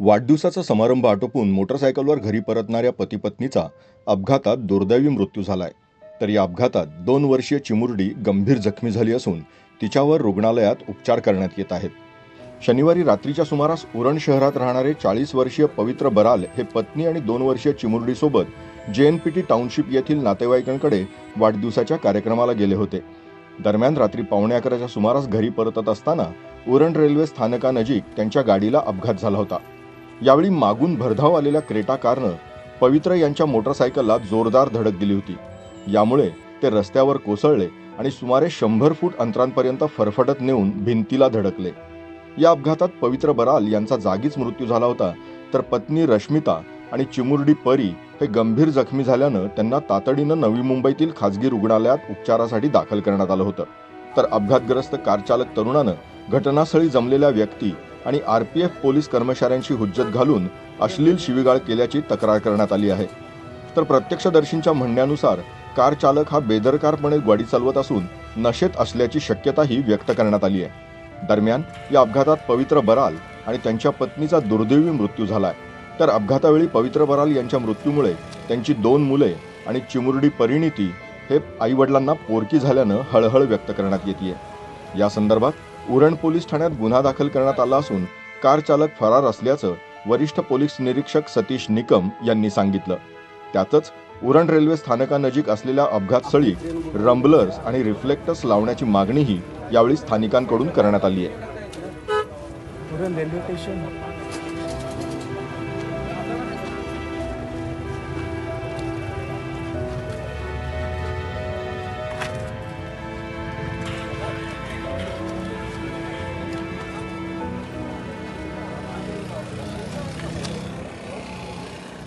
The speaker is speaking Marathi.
वाढदिवसाचा समारंभ आटोपून मोटरसायकलवर घरी परतणाऱ्या पतीपत्नीचा अपघातात दुर्दैवी मृत्यू झालाय. तर या अपघातात दोन वर्षीय चिमुरडी गंभीर जखमी झाली असून तिच्यावर रुग्णालयात उपचार करण्यात येत आहेत. शनिवारी रात्रीच्या सुमारास उरण शहरात राहणारे चाळीस वर्षीय पवित्र बराल हे पत्नी आणि दोन वर्षीय चिमुरडीसोबत जे एन पी टी टाउनशिप येथील नातेवाईकांकडे वाढदिवसाच्या कार्यक्रमाला गेले होते. दरम्यान रात्री पावणे अकराच्या सुमारास घरी परतत असताना उरण रेल्वे स्थानकानजीक त्यांच्या गाडीला अपघात झाला होता. यावेळी मागून भरधाव आलेल्या क्रेटा कारनं पवित्र यांच्या मोटरसायकलला जोरदार धडक दिली होती. यामुळे ते रस्त्यावर कोसळले आणि सुमारे शंभर फूट अंतरांपर्यंत फरफटत नेऊन भिंतीला धडकले. या अपघातात पवित्र बराल यांचा जागीच मृत्यू झाला होता तर पत्नी रश्मिता आणि चिमुरडी परी हे गंभीर जखमी झाल्यानं त्यांना तातडीनं नवी मुंबईतील खाजगी रुग्णालयात उपचारासाठी दाखल करण्यात आलं होतं. तर अपघातग्रस्त कारचालक तरुणानं घटनास्थळी जमलेल्या व्यक्ती आणि आरपीएफ पोलीस कर्मचाऱ्यांशी हुज्जत घालून अश्लील शिवीगाळ केल्याची तक्रार करण्यात आली आहे. तर प्रत्यक्षदर्शींच्या म्हणण्यानुसार कार चालक हा बेदरकारपणे गाडी चालवत असून नशेत असल्याची शक्यताही व्यक्त करण्यात आली आहे. दरम्यान या अपघातात पवित्र बराल आणि त्यांच्या पत्नीचा दुर्दैवी मृत्यू झालाय. तर अपघातावेळी पवित्र बराल यांच्या मृत्यूमुळे त्यांची दोन मुले आणि चिमुरडी परिणिती हे आईवडिलांना पोरकी झाल्यानं हळहळ व्यक्त करण्यात येते या संदर्भात उरण पोलीस ठाण्यात गुन्हा दाखल करण्यात आला असून कार चालक फरार असल्याचं वरिष्ठ पोलीस निरीक्षक सतीश निकम यांनी सांगितलं. त्यातच उरण रेल्वे स्थानकानजीक असलेल्या अपघातस्थळी रंबलर्स आणि रिफ्लेक्टर्स लावण्याची मागणीही यावेळी स्थानिकांकडून करण्यात आली आहे.